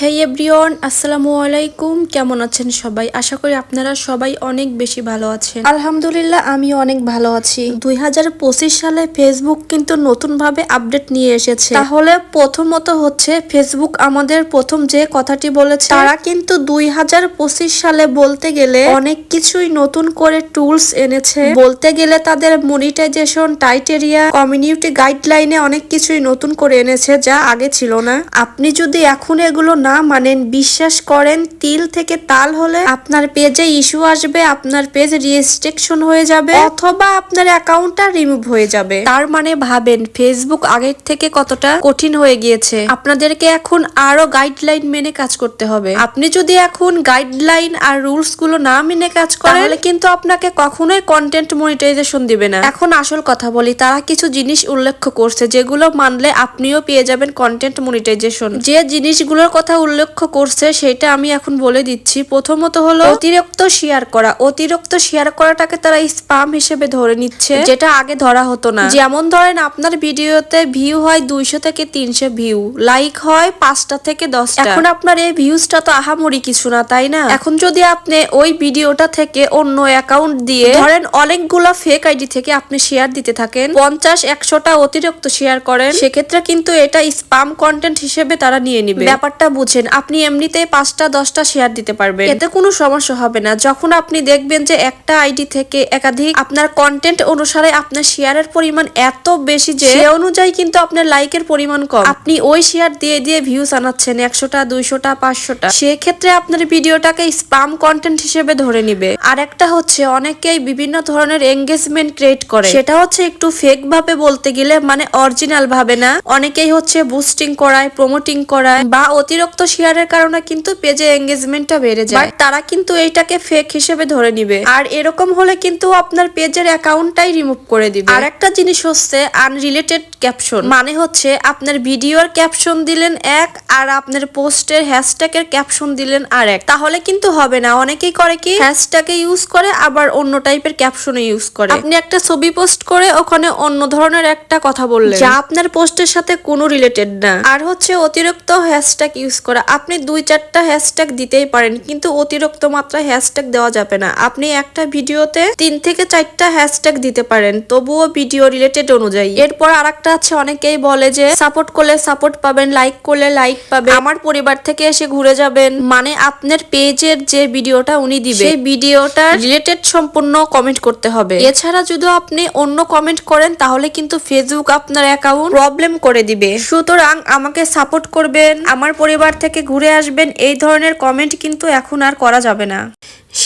হে everyone আসসালামু আলাইকুম কেমন আছেন সবাই? আশা করি আপনারা সবাই অনেক বেশি ভালো আছেন। আলহামদুলিল্লাহ আমি অনেক ভালো আছি। দুই হাজার পঁচিশ সালে ফেসবুক কিন্তু নতুনভাবে আপডেট নিয়ে এসেছে। তাহলে প্রথমত হচ্ছে ফেসবুক আমাদের প্রথম যে কথাটি বলেছে তারা কিন্তু দুই হাজার পঁচিশ সালে বলতে গেলে অনেক কিছুই নতুন করে টুলস এনেছে। বলতে গেলে তাদের মনিটাইজেশন টাইটেরিয়া কমিউনিটি গাইডলাইনে অনেক কিছুই নতুন করে এনেছে যা আগে ছিল না। আপনি যদি এখন এগুলো না মানেন, বিশ্বাস করেন, তিল থেকে তাল হলে আপনার পেজে ইস্যু আসবে, আপনার পেজ রেস্ট্রিকশন হয়ে যাবে, অথবা আপনার অ্যাকাউন্টটা রিমুভ হয়ে যাবে। তার মানে ভাবেন ফেসবুক আগের থেকে কতটা কঠিন হয়ে গিয়েছে। আপনাদেরকে এখন আরও গাইডলাইন মেনে কাজ করতে হবে। আপনি যদি এখন গাইডলাইন আর রুলসগুলো না মেনে কাজ করেন, তাহলে কিন্তু আপনাকে কখনোই কন্টেন্ট মনিটাইজেশন দিবে না। এখন আসল কথা বলি, তারা কিছু জিনিস উল্লেখ করছে, যেগুলো মানলে আপনিও পেয়ে যাবেন কন্টেন্ট মনিটাইজেশন যে জিনিসগুলোর কথা উল্লেখ করছে, সেটা আমি এখন বলে দিচ্ছি। প্রথমত হলো, অতিরিক্ত শেয়ার করা। অতিরিক্ত শেয়ার করাটাকে তারা স্পাম হিসেবে ধরে নিচ্ছে। যেটা আগে ধরা হতো না। যেমন ধরেন, আপনার ভিডিওতে ভিউ হয় দুইশো থেকে তিনশো ভিউ লাইক হয় পাঁচটা থেকে দশটা। এখন আপনার এই ভিউজটা তো আহামরি কিছু না, তাই না? এখন যদি আপনি ওই ভিডিওটা থেকে অন্য অ্যাকাউন্ট দিয়ে ধরেন, অনেকগুলা ফেক আইডি থেকে আপনি শেয়ার দিতে থাকেন, পঞ্চাশ, একশোটা অতিরিক্ত শেয়ার করেন, সেক্ষেত্রে কিন্তু এটা স্পাম কন্টেন্ট হিসেবে তারা নিয়ে নিবে। ব্যাপারটা বুঝেন আপনি এমনিতেই পাঁচটা, দশটা শেয়ার দিতে পারবেন। এতে কোনো সমস্যা হবে না। যখন আপনি দেখবেন যে একটা আইডি থেকে একাধিক আপনার কন্টেন্ট অনুসারে আপনার শেয়ারের পরিমাণ এত বেশি যে সে অনুযায়ী কিন্তু আপনার লাইকের পরিমাণ কম। আপনি ওই শেয়ার দিয়ে দিয়ে ভিউজ আনাচ্ছেন একশোটা, দুইশোটা, পাঁচশোটা। সেক্ষেত্রে আপনার ভিডিওটাকে স্পাম কন্টেন্ট হিসেবে ধরে নিবে। আর একটা হচ্ছে, অনেকেই বিভিন্ন ধরনের এঙ্গেজমেন্ট ক্রিয়েট করে। সেটা হচ্ছে একটু ফেক ভাবে বলতে গেলে মানে অরিজিনাল ভাবে না। অনেকেই হচ্ছে বুস্টিং করায় প্রমোটিং করায় বা অতিরিক্ত শেয়ারের কারণে কিন্তু পেজে এঙ্গেজমেন্টটা বেড়ে যায়। তারা কিন্তু এইটাকে ফেক হিসেবে ধরে নিবে। আর এরকম হলে কিন্তু আপনার পেজের অ্যাকাউন্টটাই রিমুভ করে দিবে। আর একটা জিনিস হচ্ছে আনরিলেটেড ক্যাপশন মানে হচ্ছে আপনার ভিডিওর ক্যাপশন দিলেন এক আর আপনার পোস্টের হ্যাশট্যাগের ক্যাপশন দিলেন আর এক তাহলে কিন্তু হবে না। অনেকেই করে কি? হ্যাশট্যাগে ইউজ করে আবার অন্য টাইপের ক্যাপশনে ইউজ করে। আপনি একটা ছবি পোস্ট করে ওখানে অন্য ধরনের একটা কথা বললেন। যা আপনার পোস্টের সাথে কোনো রিলেটেড না। আর হচ্ছে অতিরিক্ত হ্যাশট্যাগ ইউজ করা। আপনি দুই চারটা হ্যাশট্যাগ দিতেই পারেন, কিন্তু অতিরিক্ত মাত্রায় হ্যাশট্যাগ দেওয়া যাবে না। আপনি একটা ভিডিওতে তিন থেকে চারটা হ্যাশট্যাগ দিতে পারেন, তবুও ভিডিও রিলেটেড অনুযায়ী। এরপর আরেকটা আছে, অনেকেই বলে যে সাপোর্ট করলে সাপোর্ট পাবেন লাইক করলে লাইক পাবেন। আমার পরিবার থেকে এসে ঘুরে যাবেন মানে আপনার পেজের যে ভিডিওটা উনি দিবে, সেই ভিডিওটা রিলেটেড সম্পূর্ণ কমেন্ট করতে হবে। এছাড়া যদি আপনি অন্য কমেন্ট করেন, তাহলে কিন্তু ফেসবুক আপনার অ্যাকাউন্ট প্রবলেম করে দিবে। সুতরাং আমাকে সাপোর্ট করবেন, আমার পরিবার থেকে ঘুরে আসবেন, এই ধরনের কমেন্ট কিন্তু এখন আর করা যাবে না।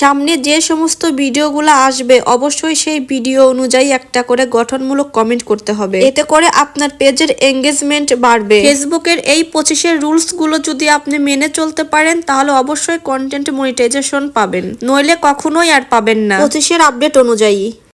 সামনে যে সমস্ত ভিডিওগুলো আসবে, অবশ্যই সেই ভিডিও অনুযায়ী একটা করে গঠনমূলক কমেন্ট করতে হবে। এতে করে আপনার পেজের এঙ্গেজমেন্ট বাড়বে। ফেসবুকের এই পঁচিশের রুলসগুলো যদি আপনি মেনে চলতে পারেন, তাহলে অবশ্যই কন্টেন্ট মনিটাইজেশন পাবেন। নইলে কখনোই আর পাবেন না। পঁচিশের আপডেট অনুযায়ী।